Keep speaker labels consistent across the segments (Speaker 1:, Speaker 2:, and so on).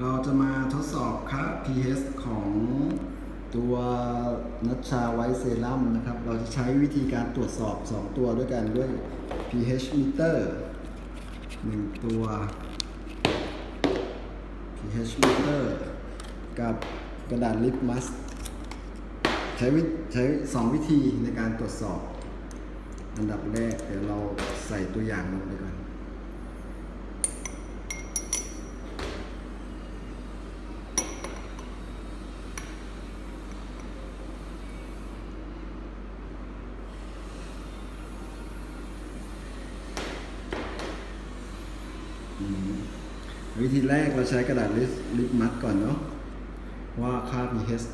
Speaker 1: เราจะมาทดสอบค่า pH ของตัวนัชชาไวท์เซรั่มนะครับ เราจะใช้วิธีการตรวจสอบ 2 ตัวด้วยกันด้วย pH meter 1 ตัว pH meter กับกระดาษลิปมัสใช้วิใช้สองวิธีในการตรวจสอบ อันดับแรกเดี๋ยวเราใส่ตัวอย่างลงไปก่อน วิธีแรกเราใช้กระดาษลิปลิปมัดก่อนเนาะว่าค่า pH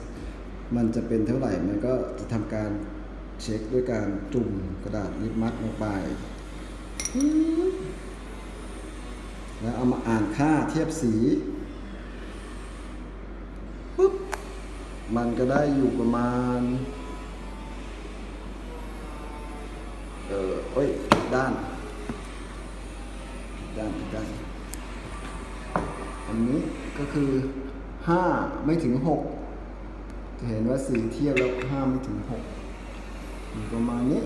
Speaker 1: มันจะเป็นเท่าไหร่มันก็จะทำการเช็คด้วยการจุ่มกระดาษลิปมัดลงไป แล้วเอามาอ่านค่าเทียบสีปุ๊บมันก็ได้อยู่ประมาณ เออเอ้ย ด้าน ด้านด้าน อันนี้ก็คือ 5 ไม่ถึง 6 จะเห็นว่าสีเทียบแล้ว 5 ไม่ถึง6อยู่ประมาณนี้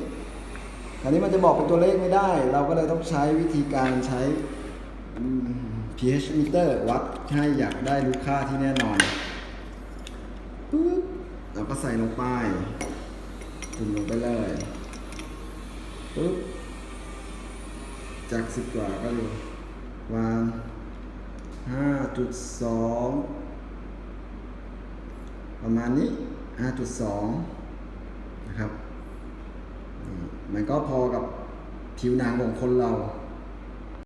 Speaker 1: คราวนี้มันจะบอกเป็นตัวเลขไม่ได้ เราก็เลยต้องใช้วิธีการใช้ pH meter วัดให้อยากได้ลูกค่าที่แน่นอนปุ๊บเราก็ใส่ลงไปจุ่มลงไปเลยปุ๊บจากสิบกว่าก็ดูวาง 5.2 ประมาณนี้ 5.2 นะครับ มันก็พอกับผิวหนังของคนเรา